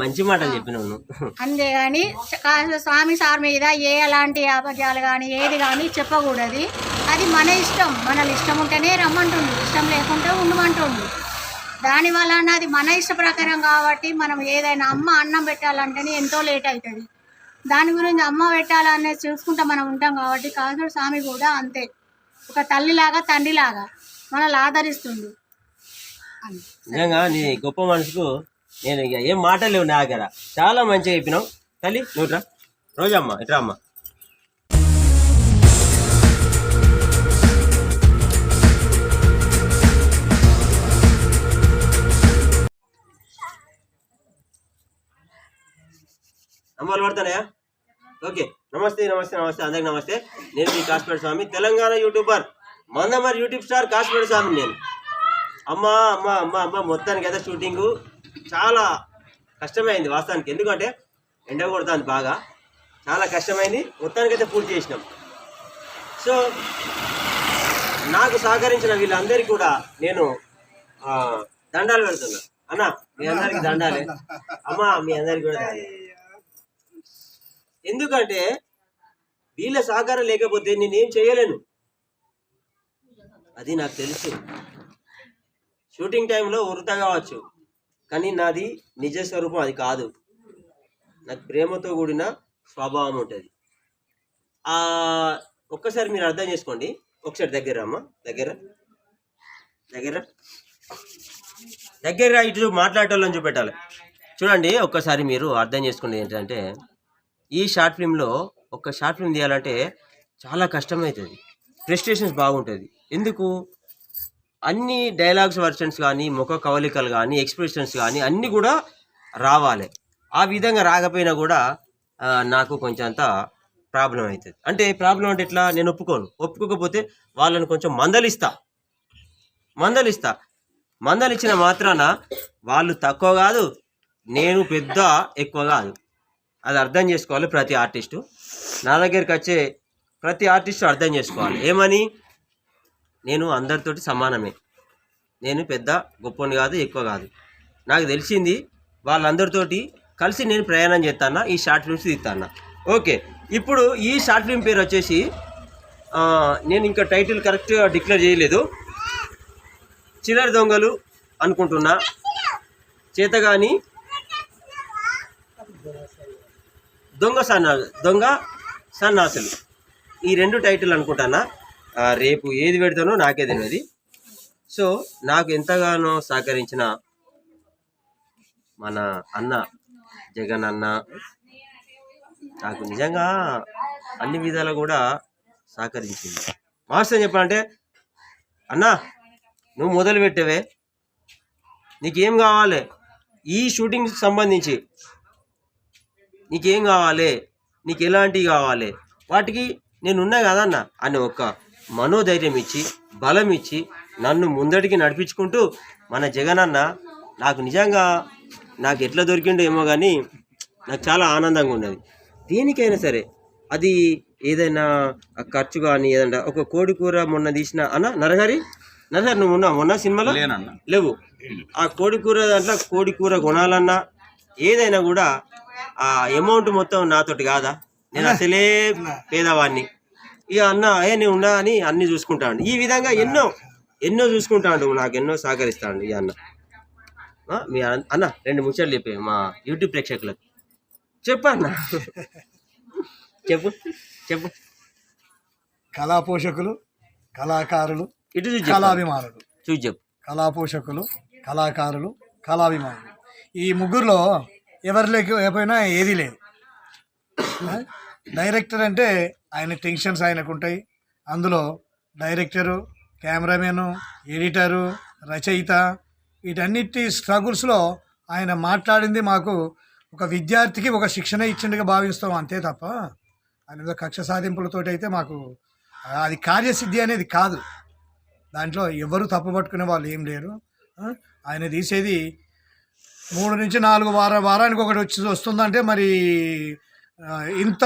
మంచి మాటలు చెప్పినావు నువ్వు. అంతేగాని స్వామి సార్ మీద ఏ ఎలాంటి అబద్ధాలు కానీ ఏది కానీ చెప్పకూడదు. అది మన ఇష్టం. మన ఇష్టం ఉంటేనే రమ్మంటుండు ఇష్టం లేకుంటే ఉండమంటుండు దాని వలన అది మన ఇష్ట ప్రకారం కాబట్టి మనం ఏదైనా అమ్మ అన్నం పెట్టాలంటేనే ఎంతో లేట్ అవుతుంది. దాని గురించి అమ్మ పెట్టాలనేది చూసుకుంటా మనం ఉంటాం కాబట్టి కాసుడు స్వామి కూడా అంతే. ఒక తల్లిలాగా తండ్రిలాగా మనల్ని ఆదరిస్తుండు అని నిజంగా నీ గొప్ప మనసుకు నేను ఇక ఏం మాటలు లేవు నా దగ్గర. చాలా మంచిగా చెప్పినావు. తల్లి నువ్వు రా రోజమ్మ ఇట్రా అమ్మ. అమ్మలు పడతానయా? ఓకే. నమస్తే నమస్తే నమస్తే. అందరికి నమస్తే. నేను మీ Kashmir Swami Telangana YouTuber Mandamarri YouTube star Kashmir Swami నేను. అమ్మ అమ్మ అమ్మ అమ్మ. మొత్తానికి అయితే షూటింగు చాలా కష్టమైంది వాస్తవానికి. ఎందుకంటే ఎండ కొడుతుంది బాగా. చాలా కష్టమైంది. మొత్తానికైతే పూర్తి చేసినాం. సో నాకు సహకరించిన వీళ్ళందరికీ కూడా నేను దండాలు పెడుతున్నా. అన్న మీ అందరికి దండాలే. అమ్మ మీ అందరికి కూడా ఎందుకంటే వీళ్ళ సహకారం లేకపోతే నేనేం చేయలేను. అది నాకు తెలుసు. షూటింగ్ టైంలో వృత కావచ్చు. కానీ నాది నిజ స్వరూపం అది కాదు. నాకు ప్రేమతో కూడిన స్వభావం ఉంటుంది. ఒక్కసారి మీరు అర్థం చేసుకోండి. ఒకసారి దగ్గర అమ్మ దగ్గర. దగ్గర. దగ్గర ఇటు మాట్లాడేటోళ్ళని చూపెట్టాలి. చూడండి ఒక్కసారి మీరు అర్థం చేసుకోండి ఏంటంటే ఈ షార్ట్ ఫిల్మ్లో ఒక షార్ట్ ఫిల్మ్ తీయాలంటే చాలా కష్టమవుతుంది. ప్రెస్టేషన్స్ బాగుంటుంది. ఎందుకు? అన్ని డైలాగ్స్ వర్షన్స్ కానీ ముఖ కవలికలు కానీ ఎక్స్ప్రెషన్స్ కానీ అన్నీ కూడా రావాలి. ఆ విధంగా రాకపోయినా కూడా నాకు కొంచెం అంత ప్రాబ్లం అవుతుంది. అంటే ప్రాబ్లం అంటే ఎట్లా? నేను ఒప్పుకోను. ఒప్పుకోకపోతే వాళ్ళని కొంచెం మందలిస్తా. మందలిస్తా. మందలిచ్చిన మాత్రాన వాళ్ళు తక్కువ కాదు నేను పెద్ద ఎక్కువ కాదు. అది అర్థం చేసుకోవాలి ప్రతి ఆర్టిస్టు. నా దగ్గరికి వచ్చే ప్రతి ఆర్టిస్టు అర్థం చేసుకోవాలి. ఏమని? నేను అందరితోటి సమానమే. నేను పెద్ద గొప్పని కాదు ఎక్కువ కాదు. నాకు తెలిసింది వాళ్ళందరితోటి కలిసి నేను ప్రయాణం చేస్తాను ఈ షార్ట్ ఫిల్మ్స్ తీస్తాను ఓకే ఇప్పుడు ఈ షార్ట్ ఫిల్మ్ పేరు వచ్చేసి నేను ఇంకా టైటిల్ కరెక్ట్గా డిక్లేర్ చేయలేదు. చిల్లర దొంగలు అనుకుంటున్నా. చేతగాని దొంగ సన్నా దొంగ సన్నాసులు. ఈ రెండు టైటిల్ అనుకుంటానా? రేపు ఏది పెడతానో నాకే తెలియదు సో నాకు ఎంతగానో సహకరించిన మన అన్న జగన్ అన్న నాకు నిజంగా అన్ని విధాలు కూడా సహకరించింది. మాస్టర్ చెప్పాలంటే అన్నా నువ్వు మొదలు పెట్టవే. నీకేం కావాలి? ఈ షూటింగ్కి సంబంధించి నీకేం కావాలి? నీకు ఎలాంటివి కావాలి? వాటికి నేను ఉన్నా కదన్న? అని ఒక్క మనోధైర్యం ఇచ్చి బలం ఇచ్చి నన్ను ముందడికి నడిపించుకుంటూ మన జగన్ అన్న నాకు నిజంగా నాకు ఎట్లా దొరికిండో ఏమో కానీ నాకు చాలా ఆనందంగా ఉన్నది. దేనికైనా సరే అది ఏదైనా ఖర్చు కానీ ఏదైనా ఒక కోడి కూర మొన్న తీసిన అన్న నరహరి? నరహరి నువ్వు ఉన్నావు? మొన్న సినిమాలో? లేవు. ఆ కోడి కూర దాంట్లో కోడి కూర కొనాలన్నా ఏదైనా కూడా ఆ అమౌంట్ మొత్తం నాతోటి కాదా? నేను అసలే పేదవాడిని. ఇక అన్న ఏ నేను ఉన్నా అని అన్ని చూసుకుంటాను ఈ విధంగా ఎన్నో ఎన్నో చూసుకుంటాడు నాకు ఎన్నో సహకరిస్తాడు ఈ అన్న. మీ అన్న- రెండు ముచ్చట్లు చెప్పే మా యూట్యూబ్ ప్రేక్షకులకు. చెప్పు అన్న. చెప్పు చెప్పు. కళా పోషకులు కళాకారులు ఇటు చూసి కళాభిమానులు. చూసి చెప్పు. కళా పోషకులు కళాకారులు కళాభిమానులు. ఈ ముగ్గురులో ఎవరు లేకపోయినా ఏదీ లేదు? డైరెక్టర్ అంటే ఆయన టెన్షన్స్ ఆయనకు ఉంటాయి అందులో డైరెక్టరు కెమెరామెను ఎడిటరు రచయిత వీటన్నిటి స్ట్రగుల్స్లో ఆయన మాట్లాడింది మాకు ఒక విద్యార్థికి ఒక శిక్షణ ఇచ్చిండుగా భావిస్తాం అంతే తప్ప ఆయన కక్ష సాధింపులతోటి అయితే మాకు అది కార్యసిద్ధి అనేది కాదు. దాంట్లో ఎవరు తప్పుపట్టుకునే వాళ్ళు ఏం లేరు. ఆయన తీసేది మూడు నుంచి నాలుగు వార వారానికి ఒకటి వచ్చి వస్తుందంటే మరి ఇంత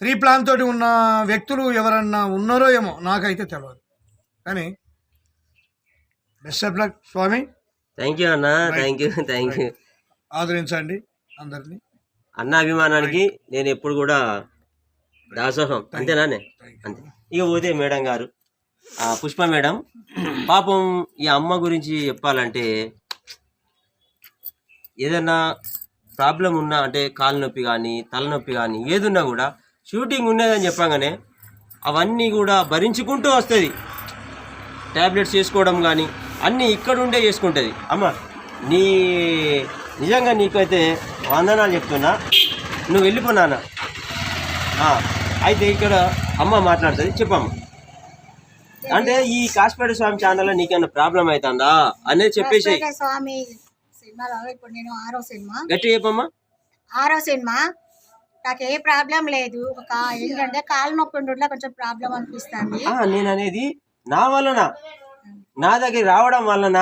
ఫ్రీ ప్లాన్ తోటి ఉన్న వ్యక్తులు ఎవరన్నా ఉన్నారో ఏమో నాకైతే తెలియదు కానీ best of luck Swami. Thank you అన్న థ్యాంక్ యూ థ్యాంక్ యూ ఆదరించండి అందరినీ. అన్న అభిమానానికి నేను ఎప్పుడు కూడా దాసోహం. అంతేనానే అంతే. ఇక పోతే మేడం గారు. పుష్ప మేడం. పాపం ఈ అమ్మ గురించి చెప్పాలంటే ఏదైనా ప్రాబ్లం ఉన్నా అంటే కాలు నొప్పి కానీ తలనొప్పి కానీ ఏదున్నా కూడా షూటింగ్ ఉన్నదని చెప్పగానే అవన్నీ కూడా భరించుకుంటూ వస్తుంది. ట్యాబ్లెట్స్ చేసుకోవడం కానీ అన్నీ ఇక్కడ ఉండే చేసుకుంటుంది. అమ్మ నీ నిజంగా నీకైతే వందనాలు చెప్తున్నా. నువ్వు వెళ్ళిపోనానా అయితే ఇక్కడ అమ్మ మాట్లాడుతుంది. చెప్పమ్మ. అంటే ఈ కాశ్మీర స్వామి ఛానల్లో నీకేమైనా ప్రాబ్లం అవుతుందా? అనేది చెప్పేసి స్వామి సినిమాలో ఇప్పుడు నేను ఆరో సినిమా. చెప్పమ్మా. ఆరో సినిమా. నాకు ఏ ప్రాబ్లం లేదు. ఒక ఏంటంటే కాలు నొప్పి ఉండట్లో కొంచెం ప్రాబ్లం అనిపిస్తుంది. ఆ, నేను అనేది నా వలన నా దగ్గర రావడం వలన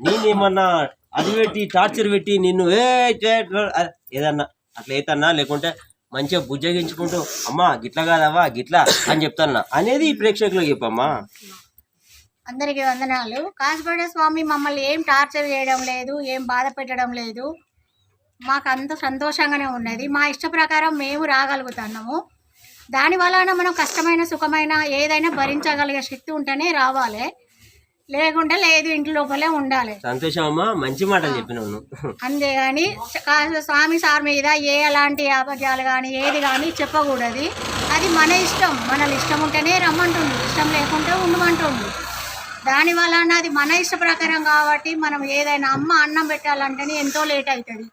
నేను ఏమన్నా అది పెట్టి టార్చర్ పెట్టి నిన్ను ఏ చే, అ- ఏదన్నా అట్లా అవుతానా లేకుంటే మంచిగా బుజ్జగించుకుంటూ అమ్మా గిట్లా కాదవ్వా గిట్లా అని చెప్తాన్నా. అనేది ఈ ప్రేక్షకులకు చెప్పమ్మా. అందరికీ వందనాలు. కాశీపేట స్వామి మమ్మల్ని ఏం టార్చర్ చేయడం లేదు ఏం బాధ పెట్టడం లేదు. మాకు అంత సంతోషంగానే ఉన్నది. మా ఇష్ట ప్రకారం మేము రాగలుగుతున్నాము. దాని వలన మనం కష్టమైన సుఖమైన ఏదైనా భరించగలిగే శక్తి ఉంటేనే రావాలి. లేకుంటే లేదు ఇంటి లోపలే ఉండాలి. సంతోషం అమ్మా మంచి మాటలు చెప్పినావు నువ్వు. అంతేగాని స్వామి సార్ మీద ఏ ఎలాంటి అబద్ధాలు కానీ ఏది కానీ చెప్పకూడదు. అది మన ఇష్టం. మన ఇష్టం ఉంటేనే రమ్మంటుంది. ఇష్టం లేకుంటే ఉండమంటుంది. దాని వలన అది మన ఇష్ట ప్రకారం కాబట్టి మనం ఏదైనా అమ్మ అన్నం పెట్టాలంటేనే ఎంతో లేట్ అవుతుంది.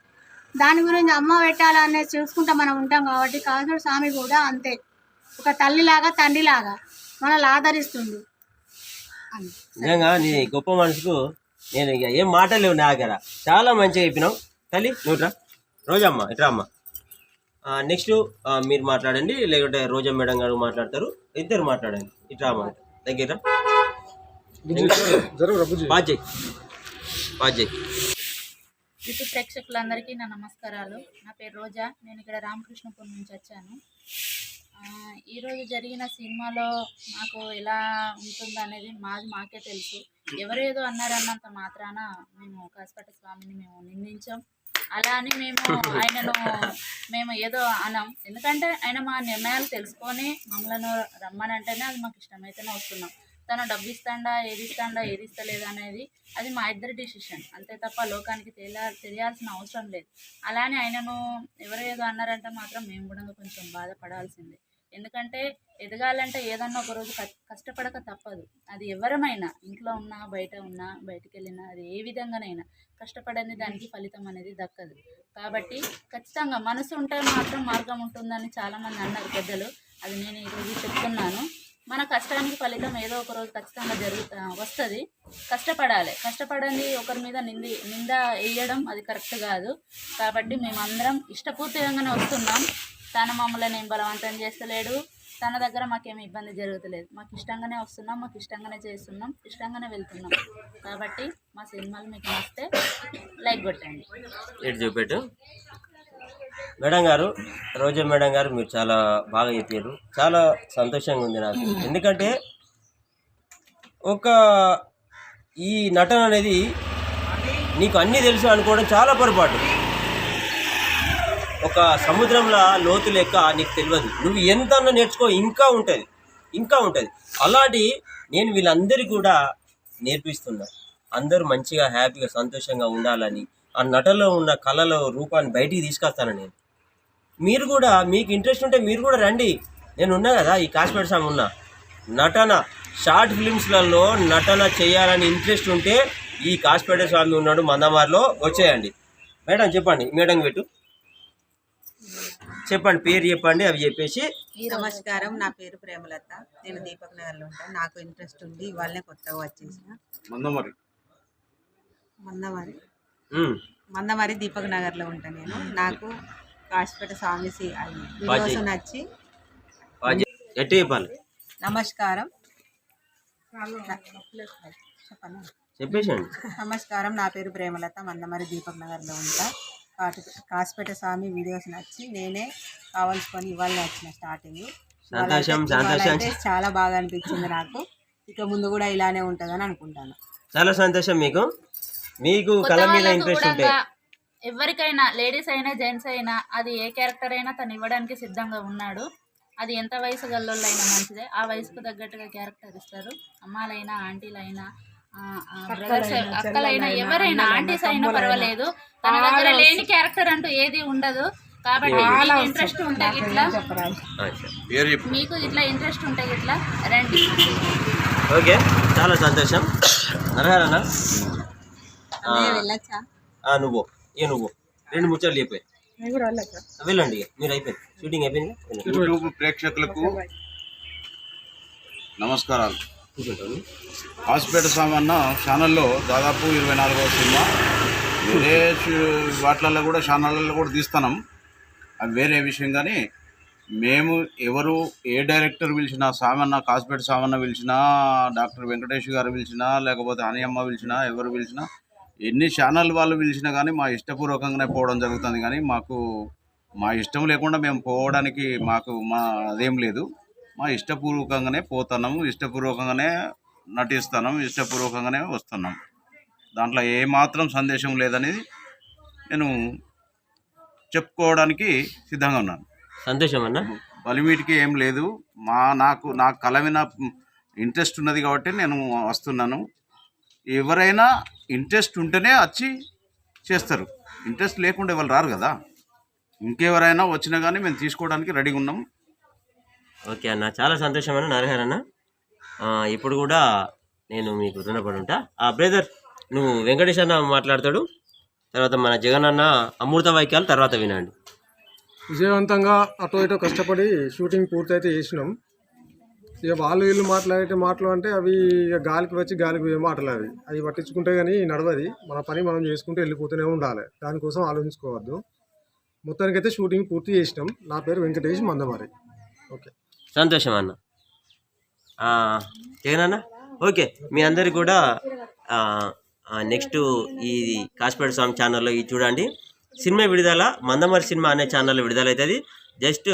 దాని గురించి అమ్మ పెట్టాలనేది చూసుకుంటా మనం ఉంటాం కాబట్టి కాసుడు స్వామి కూడా అంతే. ఒక తల్లిలాగా తండ్రిలాగా మనల్ని ఆదరిస్తుంది నిజంగా నీ గొప్ప మనసుకు నేను ఇక ఏం మాటలేవు నా దగ్గర. చాలా మంచిగా చెప్పినావు. తల్లి నువ్వురా రోజమ్మ ఇట్రా అమ్మ. నెక్స్ట్ మీరు మాట్లాడండి. లేకుంటే రోజా మేడం గారు మాట్లాడతారు. ఇద్దరు మాట్లాడండి. ఇట్రా అమ్మ. దగ్గర. యూట్యూబ్ ప్రేక్షకులందరికీ నా నమస్కారాలు. నా పేరు రోజా. నేను ఇక్కడ రామకృష్ణపురం నుంచి వచ్చాను. ఆ, ఈరోజు జరిగిన సినిమాలో మాకు ఎలా ఉంటుంది అనేది మాది మాకే తెలుసు. ఎవరేదో అన్నారన్నంత మాత్రాన మేము కాసిపట్ట స్వామిని మేము నిందించాం. అలా అని మేము ఆయనను మేము ఏదో అనం. ఎందుకంటే ఆయన మా నిర్ణయాలు తెలుసుకొని మమ్మల్ని రమ్మనంటేనే అది మాకు ఇష్టమైతేనే వస్తున్నాం. తను డబ్బు ఇస్తాడా ఏది ఇస్తాడా ఏది ఇస్తలేదు అనేది అది మా ఇద్దరి డిసిషన్ అంతే తప్ప లోకానికి తెలియ తెలియాల్సిన అవసరం లేదు. అలానే ఆయనను ఎవరో ఏదో అన్నారంటే మాత్రం మేము కూడా కొంచెం బాధపడాల్సిందే. ఎందుకంటే ఎదగాలంటే ఏదన్నా ఒకరోజు కష్టపడక తప్పదు. అది ఎవరమైనా ఇంట్లో ఉన్నా బయట ఉన్నా బయటికి వెళ్ళినా అది ఏ విధంగానైనా కష్టపడని దానికి ఫలితం అనేది దక్కదు. కాబట్టి ఖచ్చితంగా మనసు ఉంటే మాత్రం మార్గం ఉంటుందని చాలామంది అన్నారు పెద్దలు. అది నేను ఈరోజు చెప్తున్నాను. మన కష్టానికి ఫలితం ఏదో ఒక రోజు ఖచ్చితంగా జరుగు వస్తుంది. కష్టపడాలి. కష్టపడండి ఒకరి మీద నింది నింద వేయడం అది కరెక్ట్ కాదు. కాబట్టి మేమందరం ఇష్టపూర్తిగానే వస్తున్నాం. తన మమ్మల్ని ఏం బలవంతం చేస్తలేడు. తన దగ్గర మాకేమి ఇబ్బంది జరుగుతలేదు. మాకు ఇష్టంగానే వస్తున్నాం మాకు ఇష్టంగానే చేస్తున్నాం ఇష్టంగానే వెళ్తున్నాం. కాబట్టి మా సినిమాలు మీకు నచ్చితే లైక్ కొట్టండి. చూపెట్టు. మేడం గారు రోజా మేడం గారు మీరు చాలా బాగా చెప్పారు. చాలా సంతోషంగా ఉంది నాకు. ఎందుకంటే ఒక ఈ నటన అనేది నీకు అన్నీ తెలుసు అనుకోవడం చాలా పొరపాటు. ఒక సముద్రంలో లోతు లెక్క నీకు తెలియదు నువ్వు ఎంత నేర్చుకో ఇంకా ఉంటుంది. ఇంకా ఉంటుంది. అలాంటి నేను వీళ్ళందరికీ కూడా నేర్పిస్తున్నా. అందరూ మంచిగా హ్యాపీగా సంతోషంగా ఉండాలని ఆ నటలో ఉన్న కళలో రూపాన్ని బయటికి తీసుకొస్తాను నేను. మీరు కూడా మీకు ఇంట్రెస్ట్ ఉంటే మీరు కూడా రండి. నేను ఉన్నా కదా ఈ కాశ్మీర్ సాంగ్ ఉన్నా. నటన షార్ట్ ఫిలిమ్స్లలో నటన చేయాలని ఇంట్రెస్ట్ ఉంటే ఈ కాశ్మీర స్వామి ఉన్నాడు మందమార్లో. వచ్చేయండి. మేడం చెప్పండి మేడం పెట్టు. చెప్పండి పేరు చెప్పండి అవి చెప్పేసి. నమస్కారం నా పేరు ప్రేమలత. నేను దీపక్ నగర్లో ఉంటాను నాకు ఇంట్రెస్ట్ ఉంది. ఇవాళనే కొత్తగా వచ్చేసిన. మందమరి. ఉమ్, మందమరి దీపక్ నగర్లో ఉంటాను నేను. నాకు కాశీపేట స్వామి. వీడియోస్ నచ్చి ఎట్టు చెప్పాలి? నమస్కారం. చెప్పేసండి నమస్కారం. నా పేరు ప్రేమలత. మందమరి దీపక్ నగర్లో ఉంటా. కాటి- కాశీపేట స్వామి వీడియోస్ నచ్చి నేనే కావాల్సుకొని ఇవాళ వచ్చిన స్టార్టింగ్ సంతోషం, సంతోషం. చాలా బాగా అనిపించింది నాకు. ఇక ముందు కూడా ఇలానే ఉంటుందని అనుకుంటాను. చాలా సంతోషం మీకు. మీకు కళ మీద ఇంట్రెస్ట్ ఉంటే. ఎవరికైనా లేడీస్ అయినా జెంట్స్ అయినా అది ఏ క్యారెక్టర్ అయినా తను ఇవ్వడానికి సిద్ధంగా ఉన్నాడు. అది ఎంత వయసు గల్లోళ్ళైనా మంచిదే. ఆ వయసుకు తగ్గట్టుగా క్యారెక్టర్ ఇస్తారు. అమ్మాలైనా ఆంటీలైనా బ్రదర్స్ అక్కలైనా ఎవరైనా ఆంటీస్ అయినా పర్వాలేదు. తన దగ్గర లేని క్యారెక్టర్ అంటూ ఏది ఉండదు. కాబట్టి మీకు ఇంట్రెస్ట్ ఉంటే ఇట్లా. మీకు ఇట్లా ఇంట్రెస్ట్ ఉంటే ఇట్లా రండి. ఓకే. చాలా సంతోషం. నువ్వు ఇక నువ్వు రెండు ముచ్చట్లు చెప్పాయి వెళ్ళండి ఇక. మీరు అయిపోయింది. షూటింగ్ అయిపోయింది. యూట్యూబ్ ప్రేక్షకులకు నమస్కారాలు. కూర్చుంటాను. హాస్పిటల్ సామాన్న ఛానల్లో దాదాపు ఇరవై నాలుగవ సినిమా. వేరే వాటిలలో కూడా ఛానళ్ళలో కూడా తీస్తున్నాం అది వేరే విషయం కానీ మేము ఎవరు ఏ డైరెక్టర్ పిలిచినా సామన్న కాస్పేట సామన్న పిలిచినా డాక్టర్ వెంకటేష్ గారు పిలిచినా లేకపోతే అనియమ్మ పిలిచినా ఎవరు పిలిచినా ఎన్ని ఛానల్ వాళ్ళు పిలిచినా కానీ మా ఇష్టపూర్వకంగానే పోవడం జరుగుతుంది కానీ మాకు మా ఇష్టం లేకుండా మేము పోవడానికి మాకు మా అదేం లేదు. మా ఇష్టపూర్వకంగానే పోతున్నాము ఇష్టపూర్వకంగానే నటిస్తున్నాం ఇష్టపూర్వకంగానే వస్తున్నాం దాంట్లో ఏమాత్రం సందేశం లేదనేది నేను చెప్పుకోవడానికి సిద్ధంగా ఉన్నాను. సంతోషం అన్న? బలిమీటికి ఏం లేదు. మా నాకు నాకు మీద ఇంట్రెస్ట్ ఉన్నది కాబట్టి నేను వస్తున్నాను. ఎవరైనా ఇంట్రెస్ట్ ఉంటేనే వచ్చి చేస్తారు. ఇంట్రెస్ట్ లేకుండా ఎవరు రారు కదా. ఇంకెవరైనా వచ్చినా కానీ మేము తీసుకోవడానికి రెడీగా ఉన్నాం. ఓకే అన్న చాలా సంతోషం అన్న నరహర్ అన్న. ఆ, ఇప్పుడు కూడా నేను మీకు రుణపడి ఉంటా. ఆ బ్రదర్ నువ్వు వెంకటేష్ అన్న మాట్లాడతాడు. తర్వాత మన జగన్ అన్న అమృత వాక్యాలు తర్వాత వినండి. విజయవంతంగా అటో ఇటో కష్టపడి షూటింగ్ పూర్తయితే చేసినాం. ఇక వాళ్ళు వీళ్ళు మాట్లాడే మాటలు అంటే అవి ఇక గాలికి వచ్చి గాలికి పోయే మాటలు అవి. అవి పట్టించుకుంటే కానీ నడవది. మన పని మనం చేసుకుంటూ వెళ్ళిపోతూనే ఉండాలి. దానికోసం ఆలోచించుకోవద్దు. మొత్తానికైతే షూటింగ్ పూర్తి చేసినాం. నా పేరు వెంకటేష్ మందమారి. ఓకే. సంతోషం అన్న. ఏనా అన్న ఓకే. మీ అందరు కూడా నెక్స్ట్ ఈ కాస్పేట స్వామి ఛానల్లో ఇది చూడండి. సినిమా విడుదల మందమరి సినిమా అనే ఛానల్లో విడుదల అవుతుంది జస్ట్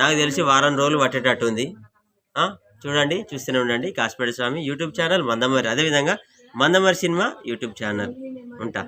నాకు తెలిసి వారం రోజులు పట్టేటట్టు ఉంది చూడండి చూస్తూనే ఉండండి. కాసిపేట స్వామి యూట్యూబ్ ఛానల్ మందమరి అదేవిధంగా మందమరి సినిమా యూట్యూబ్ ఛానల్. ఉంటా.